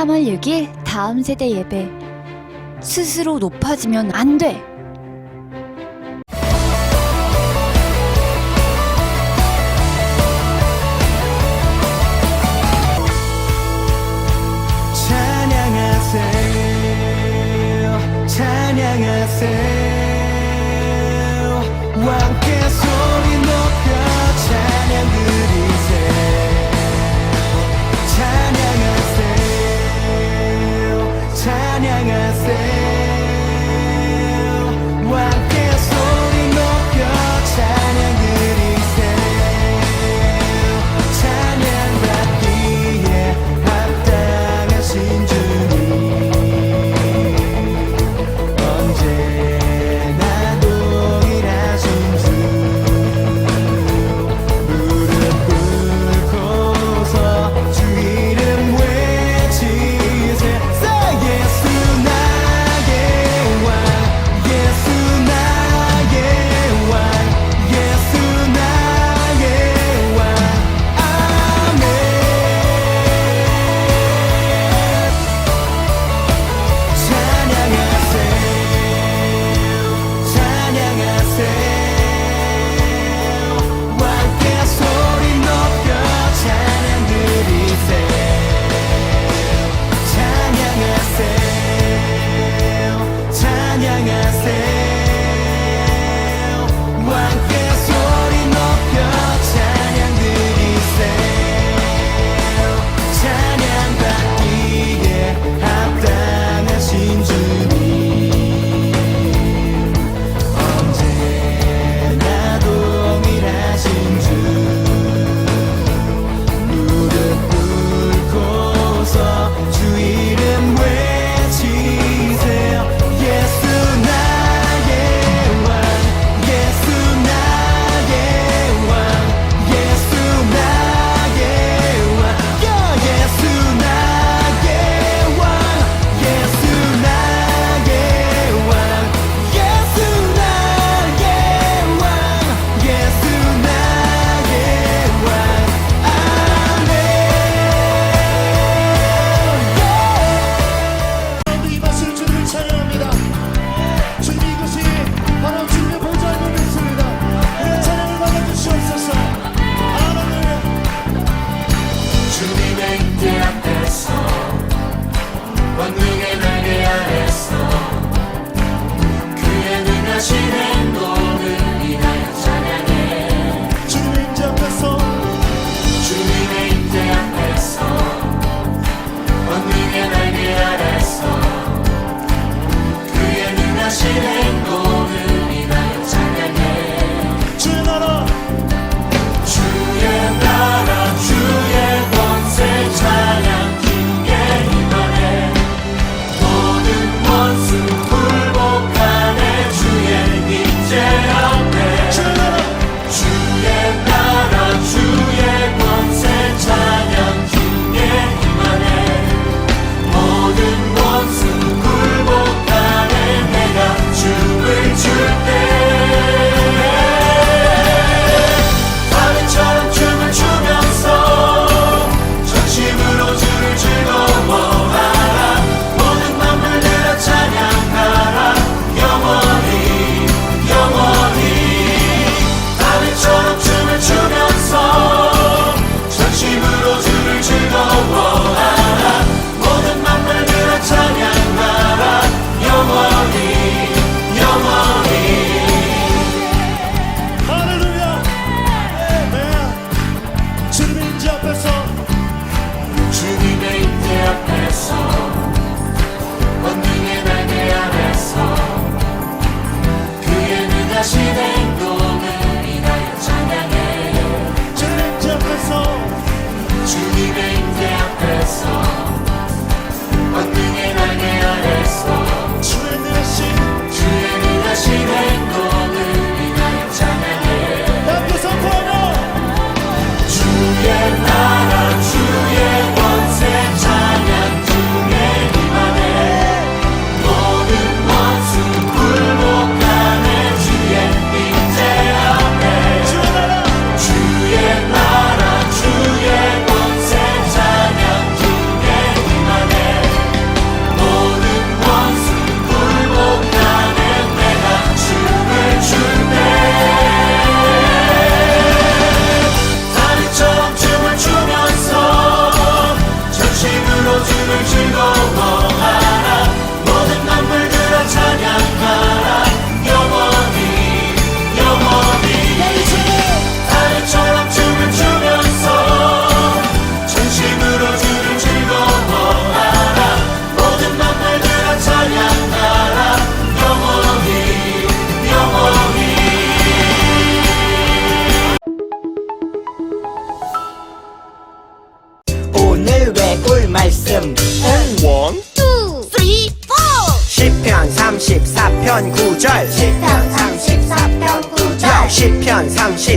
3월 6일 다음 세대 예배 스스로 높아지면 안 돼!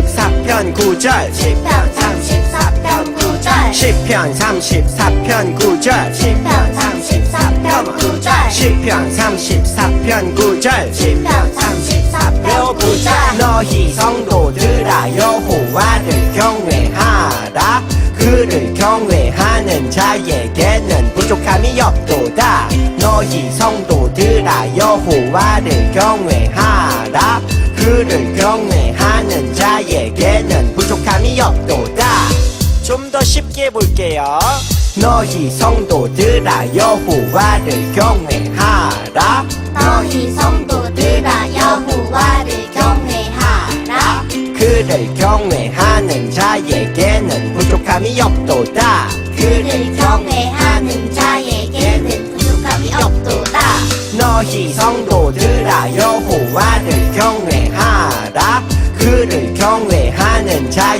34편 9절. 시편 34편 9절. 시편 34편 9절. 시편 34편 9절. 시편 34편 9절. 시편 34편 배워보자 9절. 너희 성도들아 여호와를 경외하라. 그를 경외하는 자에게는 부족함이 없도다. 너희 성도들아 여호와를 경외하라. 그를 경외하는 자에게는 부족함이 없도다. 좀 더 쉽게 볼게요. 너희 성도들아 여호와를 경외하라. 너희 성도들아 여호와를 경외하라. 그를 경외하는 자에게는 부족함이 없도다. 그를 경외하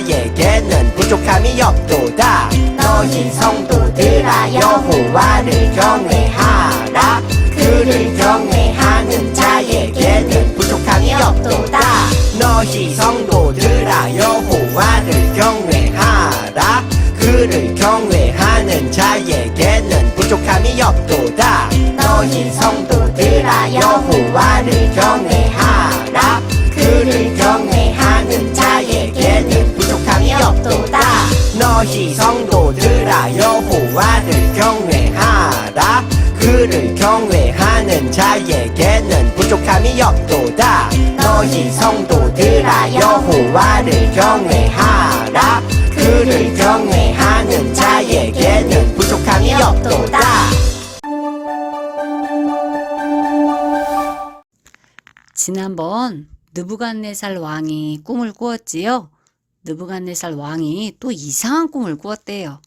자에게는 부족함이 없도다. 너희 성도들아 여호와를 경외하라. 그를 경외하는 자에게는 부족함이 없도다. 너희 성도들아 여호와를 경외하라. 그를 경외하는 자에게는 부족함이 없도다. 너희 성도들아 여호와를 경외 너희 성도들아 여호와를 경외하라 그를 경외하는 자에게는 부족함이 없도다. 너희 성도들아 여호와를 경외하라 그를 경외하는 자에게는 부족함이 없도다. 지난번 느부갓네살 왕이 꿈을 꾸었지요. 느부갓네살 왕이 또 이상한 꿈을 꾸었대요.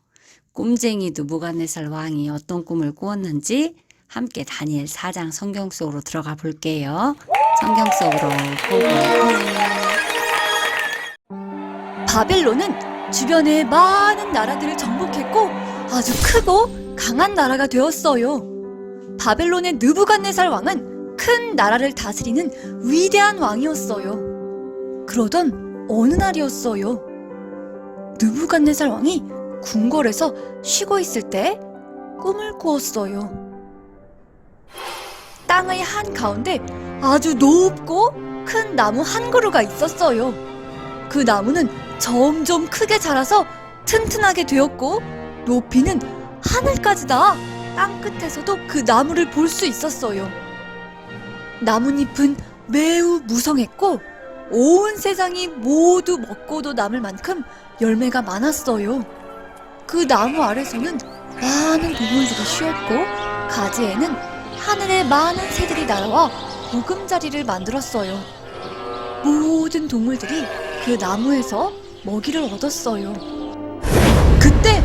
꿈쟁이 느부갓네살 왕이 어떤 꿈을 꾸었는지 함께 다니엘 4장 성경 속으로 들어가 볼게요. 성경 속으로. 바벨론은 주변의 많은 나라들을 정복했고 아주 크고 강한 나라가 되었어요. 바벨론의 느부갓네살 왕은 큰 나라를 다스리는 위대한 왕이었어요. 그러던 어느 날이었어요. 느부갓네살 왕이 궁궐에서 쉬고 있을 때 꿈을 꾸었어요. 땅의 한 가운데 아주 높고 큰 나무 한 그루가 있었어요. 그 나무는 점점 크게 자라서 튼튼하게 되었고 높이는 하늘까지 다. 땅 끝에서도 그 나무를 볼 수 있었어요. 나뭇잎은 매우 무성했고 온 세상이 모두 먹고도 남을 만큼 열매가 많았어요. 그 나무 아래서는 많은 동물들이 쉬었고 가지에는 하늘의 많은 새들이 날아와 보금자리를 만들었어요. 모든 동물들이 그 나무에서 먹이를 얻었어요. 그때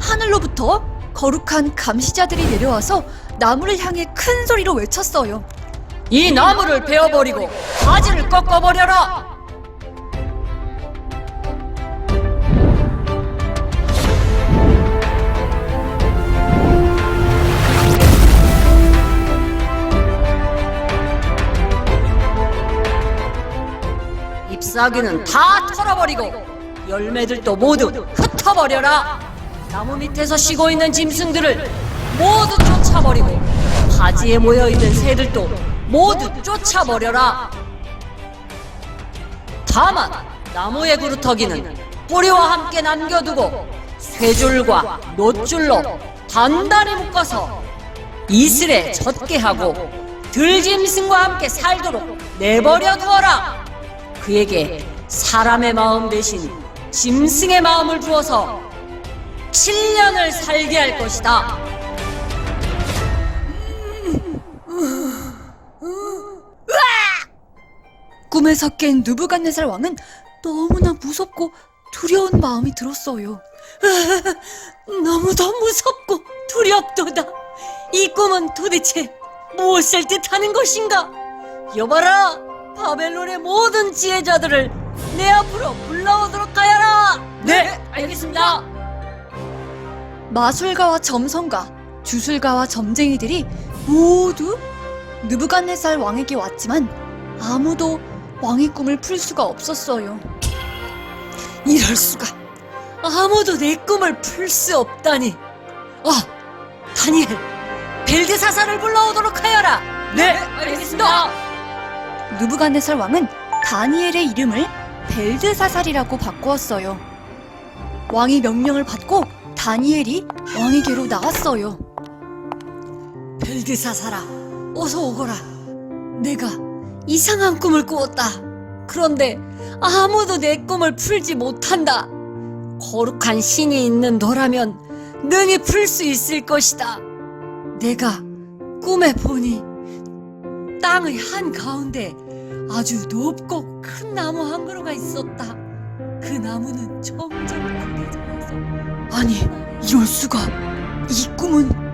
하늘로부터 거룩한 감시자들이 내려와서 나무를 향해 큰 소리로 외쳤어요. 이 나무를 베어버리고 가지를 꺾어버려라. 잎사귀는 다 털어버리고 열매들도 모두 흩어버려라. 나무 밑에서 쉬고 있는 짐승들을 모두 쫓아버리고 바지에 모여 있는 새들도 모두 쫓아버려라. 다만 나무의 그루터기는 뿌리와 함께 남겨두고 세 줄과 놋줄로 단단히 묶어서 이슬에 젖게 하고 들짐승과 함께 살도록 내버려 두어라. 그에게 사람의 마음 대신 짐승의 마음을 주어서 7년을 살게 할 것이다. 꿈에서 깬 누부갓네살 왕은 너무나 무섭고 두려운 마음이 들었어요. 너무도 무섭고 두렵도다. 이 꿈은 도대체 무엇을 뜻하는 것인가? 여봐라, 바벨론의 모든 지혜자들을 내 앞으로 불러오도록 하여라. 네, 알겠습니다. 마술가와 점성가, 주술가와 점쟁이들이 모두 느부갓네살 왕에게 왔지만 아무도 왕의 꿈을 풀 수가 없었어요. 이럴 수가. 아무도 내 꿈을 풀 수 없다니. 아, 다니엘, 벨드사사를 불러오도록 하여라. 네, 알겠습니다. 느부갓네살 왕은 다니엘의 이름을 벨드사살이라고 바꾸었어요. 왕이 명령을 받고 다니엘이 왕에게로 나왔어요. 벨드사사라, 어서 오거라. 내가 이상한 꿈을 꾸었다. 그런데 아무도 내 꿈을 풀지 못한다. 거룩한 신이 있는 너라면 능히 풀 수 있을 것이다. 내가 꿈에 보니 땅의 한 가운데 아주 높고 큰 나무 한 그루가 있었다. 그 나무는 점점 크게 자라서 아니, 이럴 수가. 이 꿈은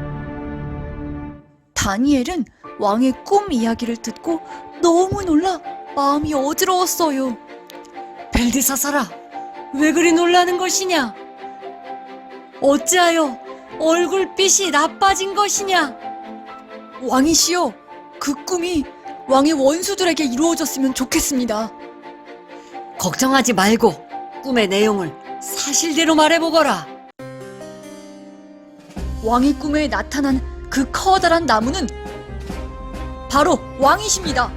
다니엘은 왕의 꿈 이야기를 듣고 너무 놀라 마음이 어지러웠어요. 벨드사사라, 왜 그리 놀라는 것이냐? 어찌하여 얼굴빛이 나빠진 것이냐? 왕이시여, 그 꿈이 왕의 원수들에게 이루어졌으면 좋겠습니다. 걱정하지 말고 꿈의 내용을 사실대로 말해보거라. 왕의 꿈에 나타난 그 커다란 나무는 바로 왕이십니다.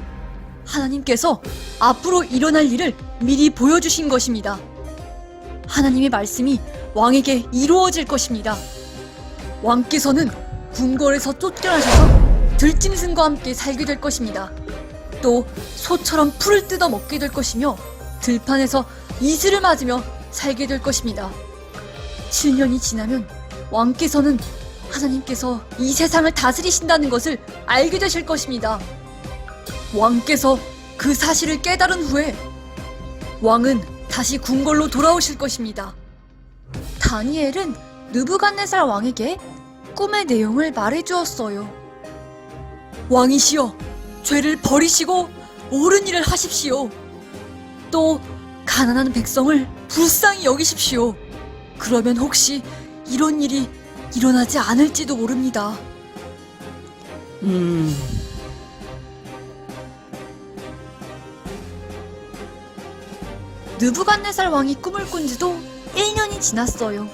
하나님께서 앞으로 일어날 일을 미리 보여주신 것입니다. 하나님의 말씀이 왕에게 이루어질 것입니다. 왕께서는 궁궐에서 쫓겨나셔서 들짐승과 함께 살게 될 것입니다. 또 소처럼 풀을 뜯어 먹게 될 것이며 들판에서 이슬을 맞으며 살게 될 것입니다. 7년이 지나면 왕께서는 하나님께서 이 세상을 다스리신다는 것을 알게 되실 것입니다. 왕께서 그 사실을 깨달은 후에 왕은 다시 궁궐로 돌아오실 것입니다. 다니엘은 느부갓네살 왕에게 꿈의 내용을 말해 주었어요. 왕이시여, 죄를 버리시고 옳은 일을 하십시오. 또 가난한 백성을 불쌍히 여기십시오. 그러면 혹시 이런 일이 일어나지 않을지도 모릅니다. 음, 느부갓네살 왕이 꿈을 꾼 지도 1년이 지났어요.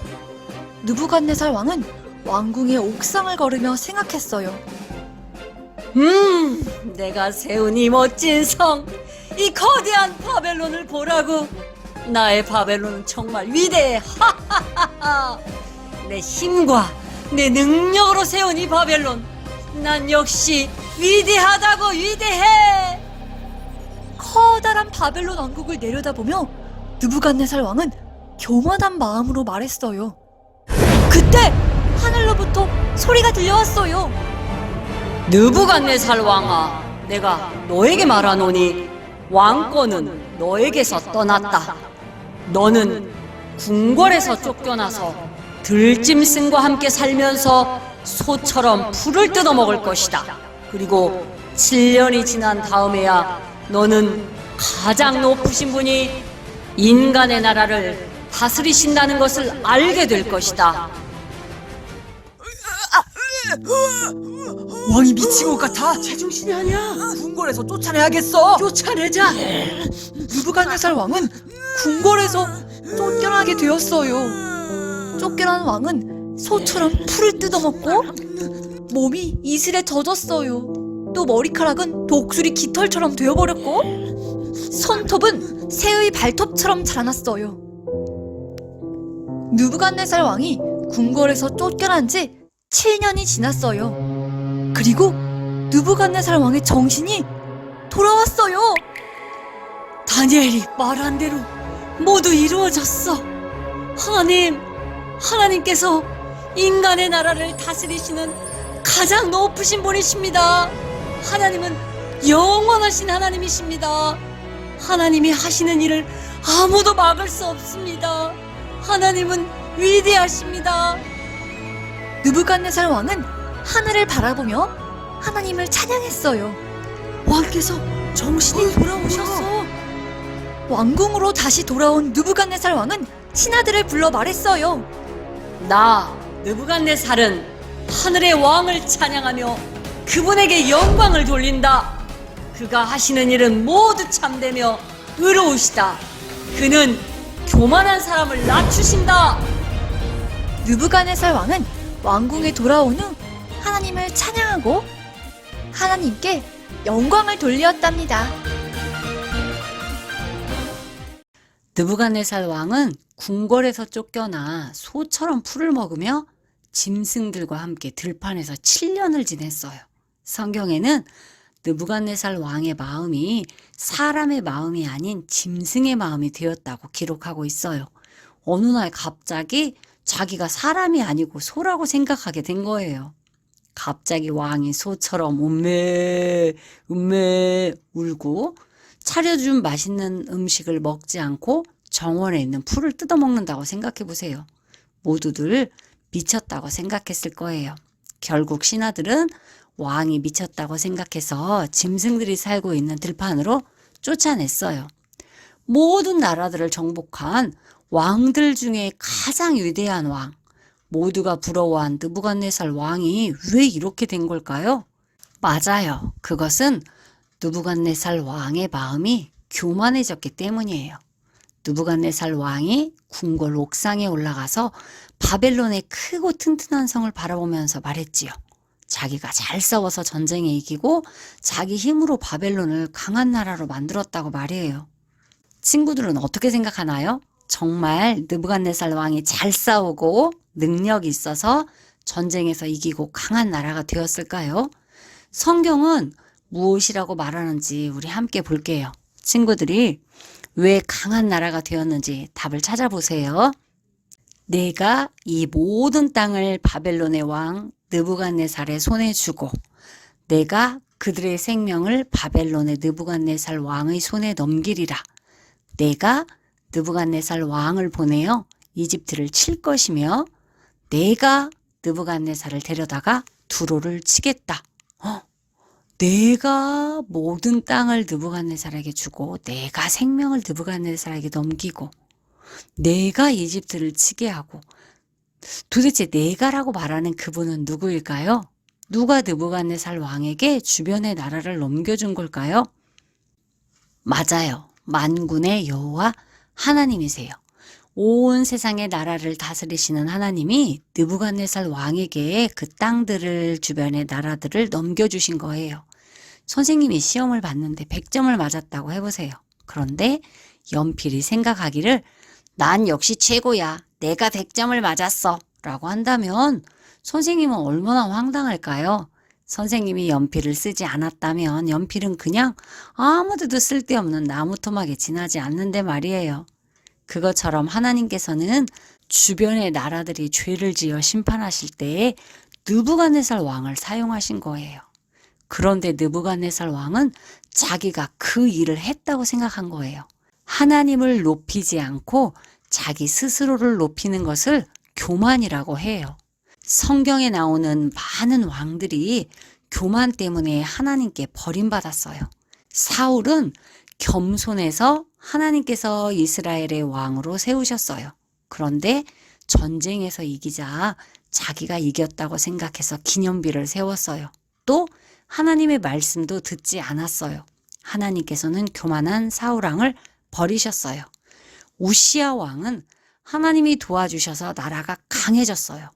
느부갓네살 왕은 왕궁의 옥상을 걸으며 생각했어요. 음, 내가 세운 이 멋진 성, 이 거대한 바벨론을 보라고. 나의 바벨론은 정말 위대해. 하하하하. 내 힘과 내 능력으로 세운 이 바벨론, 난 역시 위대하다고 위대해. 커다란 바벨론 왕국을 내려다보며 느부갓네살 왕은 교만한 마음으로 말했어요. 그때 하늘로부터 소리가 들려왔어요. 느부갓네살 왕아, 내가 너에게 말하노니 왕권은 너에게서 떠났다. 너는 궁궐에서 쫓겨나서 들짐승과 함께 살면서 소처럼 풀을 뜯어 먹을 것이다. 그리고 7년이 지난 다음에야 너는 가장 높으신 분이 인간의 나라를 다스리신다는 것을 알게 될 것이다. 왕이 미친 것 같아. 제정신이 아니야. 궁궐에서 쫓아내야겠어. 쫓아내자. 느부갓네살 왕은 궁궐에서 쫓겨나게 되었어요. 쫓겨난 왕은 소처럼 풀을 뜯어먹고 몸이 이슬에 젖었어요. 또 머리카락은 독수리 깃털처럼 되어버렸고 손톱은 새의 발톱처럼 자라났어요. 느부갓네살 왕이 궁궐에서 쫓겨난 지 7년이 지났어요. 그리고 느부갓네살 왕의 정신이 돌아왔어요. 다니엘이 말한 대로 모두 이루어졌어. 하나님, 하나님께서 인간의 나라를 다스리시는 가장 높으신 분이십니다. 하나님은 영원하신 하나님이십니다. 하나님이 하시는 일을 아무도 막을 수 없습니다. 하나님은 위대하십니다. 느부갓네살 왕은 하늘을 바라보며 하나님을 찬양했어요. 왕께서 정신이 돌아오셨어. 왕궁으로 다시 돌아온 느부갓네살 왕은 신하들을 불러 말했어요. 나 느부갓네살은 하늘의 왕을 찬양하며 그분에게 영광을 돌린다. 그가 하시는 일은 모두 참되며 의로우시다. 그는 교만한 사람을 낮추신다. 느부갓네살 왕은 왕궁에 돌아온 후 하나님을 찬양하고 하나님께 영광을 돌렸답니다. 느부갓네살 왕은 궁궐에서 쫓겨나 소처럼 풀을 먹으며 짐승들과 함께 들판에서 7년을 지냈어요. 성경에는 느부갓네살 왕의 마음이 사람의 마음이 아닌 짐승의 마음이 되었다고 기록하고 있어요. 어느 날 갑자기 자기가 사람이 아니고 소라고 생각하게 된 거예요. 갑자기 왕이 소처럼 음메 음메 울고 차려준 맛있는 음식을 먹지 않고 정원에 있는 풀을 뜯어먹는다고 생각해 보세요. 모두들 미쳤다고 생각했을 거예요. 결국 신하들은 왕이 미쳤다고 생각해서 짐승들이 살고 있는 들판으로 쫓아냈어요. 모든 나라들을 정복한 왕들 중에 가장 위대한 왕, 모두가 부러워한 느부갓네살 왕이 왜 이렇게 된 걸까요? 맞아요. 그것은 느부갓네살 왕의 마음이 교만해졌기 때문이에요. 느부갓네살 왕이 궁궐 옥상에 올라가서 바벨론의 크고 튼튼한 성을 바라보면서 말했지요. 자기가 잘 싸워서 전쟁에 이기고 자기 힘으로 바벨론을 강한 나라로 만들었다고 말이에요. 친구들은 어떻게 생각하나요? 정말 느부갓네살 왕이 잘 싸우고 능력이 있어서 전쟁에서 이기고 강한 나라가 되었을까요? 성경은 무엇이라고 말하는지 우리 함께 볼게요. 친구들이 왜 강한 나라가 되었는지 답을 찾아보세요. 내가 이 모든 땅을 바벨론의 왕 느부갓네살의 손에 주고 내가 그들의 생명을 바벨론의 느부갓네살 왕의 손에 넘기리라. 내가 느부갓네살 왕을 보내어 이집트를 칠 것이며 내가 느부갓네살을 데려다가 두로를 치겠다. 어? 내가 모든 땅을 느부갓네살에게 주고 내가 생명을 느부갓네살에게 넘기고 내가 이집트를 치게 하고 도대체 내가라고 말하는 그분은 누구일까요? 누가 느부갓네살 왕에게 주변의 나라를 넘겨준 걸까요? 맞아요. 만군의 여호와 하나님이세요. 온 세상의 나라를 다스리시는 하나님이 느부갓네살 왕에게 그 땅들을 주변의 나라들을 넘겨주신 거예요. 선생님이 시험을 봤는데 100점을 맞았다고 해보세요. 그런데 연필이 생각하기를 난 역시 최고야. 내가 100점을 맞았어. 라고 한다면 선생님은 얼마나 황당할까요? 선생님이 연필을 쓰지 않았다면 연필은 그냥 아무데도 쓸데없는 나무 토막에 지나지 않는데 말이에요. 그것처럼 하나님께서는 주변의 나라들이 죄를 지어 심판하실 때에 느부갓네살 왕을 사용하신 거예요. 그런데 느부갓네살 왕은 자기가 그 일을 했다고 생각한 거예요. 하나님을 높이지 않고 자기 스스로를 높이는 것을 교만이라고 해요. 성경에 나오는 많은 왕들이 교만 때문에 하나님께 버림받았어요. 사울은 겸손해서 하나님께서 이스라엘의 왕으로 세우셨어요. 그런데 전쟁에서 이기자 자기가 이겼다고 생각해서 기념비를 세웠어요. 또 하나님의 말씀도 듣지 않았어요. 하나님께서는 교만한 사울왕을 버리셨어요. 우시아 왕은 하나님이 도와주셔서 나라가 강해졌어요.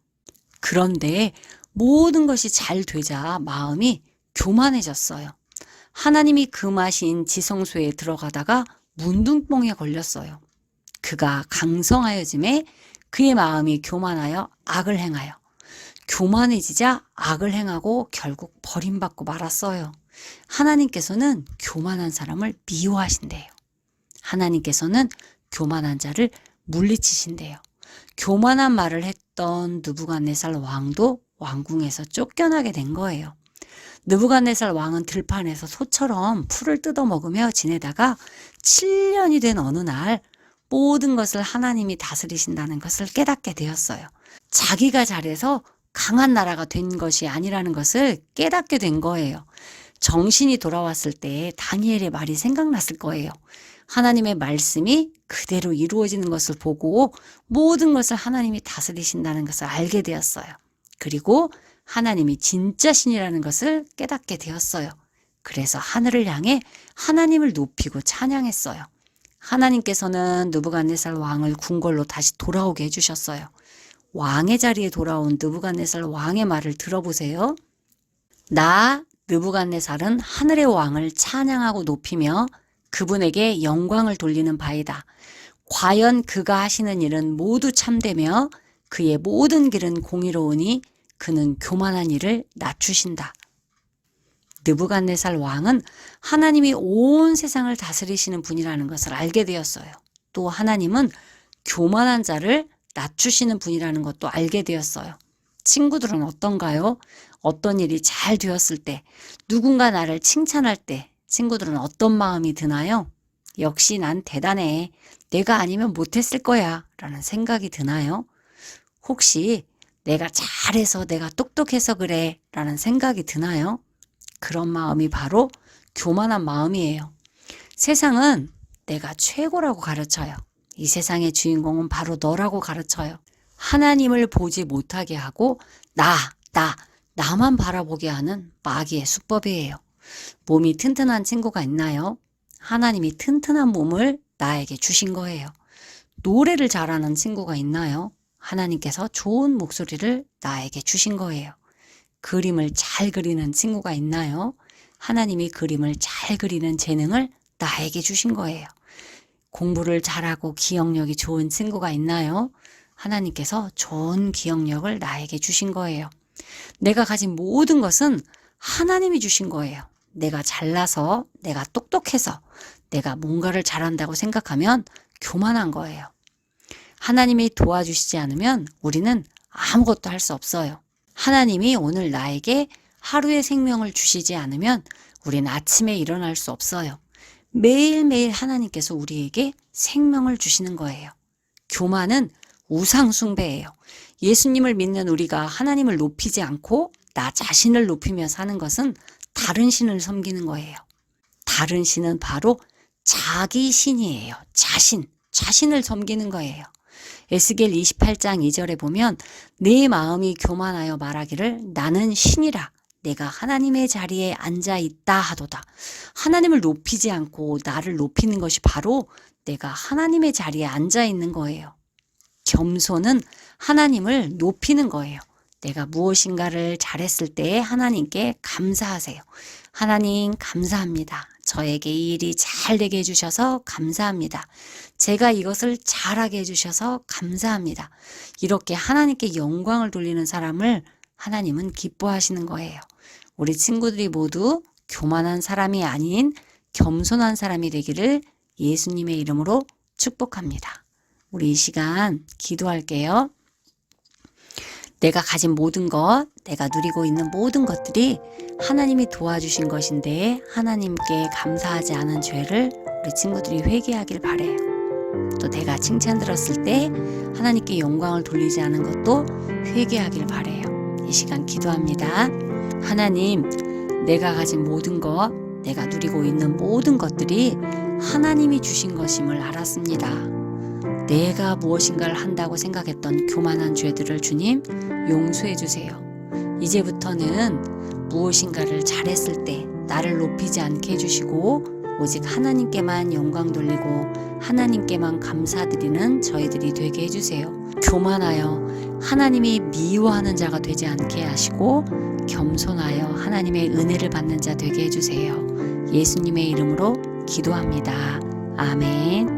그런데 모든 것이 잘 되자 마음이 교만해졌어요. 하나님이 금하신 지성소에 들어가다가 문둥병에 걸렸어요. 그가 강성하여짐에 그의 마음이 교만하여 악을 행하여 교만해지자 악을 행하고 결국 버림받고 말았어요. 하나님께서는 교만한 사람을 미워하신대요. 하나님께서는 교만한 자를 물리치신대요. 교만한 말을 했던 느부갓네살 왕도 왕궁에서 쫓겨나게 된 거예요. 느부갓네살 왕은 들판에서 소처럼 풀을 뜯어 먹으며 지내다가 7년이 된 어느 날 모든 것을 하나님이 다스리신다는 것을 깨닫게 되었어요. 자기가 잘해서 강한 나라가 된 것이 아니라는 것을 깨닫게 된 거예요. 정신이 돌아왔을 때 다니엘의 말이 생각났을 거예요. 하나님의 말씀이 그대로 이루어지는 것을 보고 모든 것을 하나님이 다스리신다는 것을 알게 되었어요. 그리고 하나님이 진짜 신이라는 것을 깨닫게 되었어요. 그래서 하늘을 향해 하나님을 높이고 찬양했어요. 하나님께서는 느부갓네살 왕을 궁궐로 다시 돌아오게 해주셨어요. 왕의 자리에 돌아온 느부갓네살 왕의 말을 들어보세요. 나 느부갓네살은 하늘의 왕을 찬양하고 높이며 그분에게 영광을 돌리는 바이다. 과연 그가 하시는 일은 모두 참되며 그의 모든 길은 공의로우니 그는 교만한 일을 낮추신다. 느부갓네살 왕은 하나님이 온 세상을 다스리시는 분이라는 것을 알게 되었어요. 또 하나님은 교만한 자를 낮추시는 분이라는 것도 알게 되었어요. 친구들은 어떤가요? 어떤 일이 잘 되었을 때, 누군가 나를 칭찬할 때, 친구들은 어떤 마음이 드나요? 역시 난 대단해. 내가 아니면 못했을 거야. 라는 생각이 드나요? 혹시 내가 잘해서 내가 똑똑해서 그래. 라는 생각이 드나요? 그런 마음이 바로 교만한 마음이에요. 세상은 내가 최고라고 가르쳐요. 이 세상의 주인공은 바로 너라고 가르쳐요. 하나님을 보지 못하게 하고 나, 나, 나만 바라보게 하는 마귀의 수법이에요. 몸이 튼튼한 친구가 있나요? 하나님이 튼튼한 몸을 나에게 주신 거예요. 노래를 잘하는 친구가 있나요? 하나님께서 좋은 목소리를 나에게 주신 거예요. 그림을 잘 그리는 친구가 있나요? 하나님이 그림을 잘 그리는 재능을 나에게 주신 거예요. 공부를 잘하고 기억력이 좋은 친구가 있나요? 하나님께서 좋은 기억력을 나에게 주신 거예요. 내가 가진 모든 것은 하나님이 주신 거예요. 내가 잘나서, 내가 똑똑해서, 내가 뭔가를 잘한다고 생각하면 교만한 거예요. 하나님이 도와주시지 않으면 우리는 아무것도 할 수 없어요. 하나님이 오늘 나에게 하루의 생명을 주시지 않으면 우린 아침에 일어날 수 없어요. 매일매일 하나님께서 우리에게 생명을 주시는 거예요. 교만은 우상숭배예요. 예수님을 믿는 우리가 하나님을 높이지 않고 나 자신을 높이며 사는 것은 다른 신을 섬기는 거예요. 다른 신은 바로 자기 신이에요. 자신, 자신을 섬기는 거예요. 에스겔 28장 2절에 보면 내 마음이 교만하여 말하기를 나는 신이라 내가 하나님의 자리에 앉아 있다 하도다. 하나님을 높이지 않고 나를 높이는 것이 바로 내가 하나님의 자리에 앉아 있는 거예요. 겸손은 하나님을 높이는 거예요. 내가 무엇인가를 잘했을 때 하나님께 감사하세요. 하나님 감사합니다. 저에게 이 일이 잘 되게 해주셔서 감사합니다. 제가 이것을 잘하게 해주셔서 감사합니다. 이렇게 하나님께 영광을 돌리는 사람을 하나님은 기뻐하시는 거예요. 우리 친구들이 모두 교만한 사람이 아닌 겸손한 사람이 되기를 예수님의 이름으로 축복합니다. 우리 이 시간 기도할게요. 내가 가진 모든 것, 내가 누리고 있는 모든 것들이 하나님이 도와주신 것인데 하나님께 감사하지 않은 죄를 우리 친구들이 회개하길 바래요. 또 내가 칭찬 들었을 때 하나님께 영광을 돌리지 않은 것도 회개하길 바래요. 이 시간 기도합니다. 하나님, 내가 가진 모든 것, 내가 누리고 있는 모든 것들이 하나님이 주신 것임을 알았습니다. 내가 무엇인가를 한다고 생각했던 교만한 죄들을 주님 용서해 주세요. 이제부터는 무엇인가를 잘했을 때 나를 높이지 않게 해주시고 오직 하나님께만 영광 돌리고 하나님께만 감사드리는 저희들이 되게 해주세요. 교만하여 하나님이 미워하는 자가 되지 않게 하시고 겸손하여 하나님의 은혜를 받는 자 되게 해주세요. 예수님의 이름으로 기도합니다. 아멘.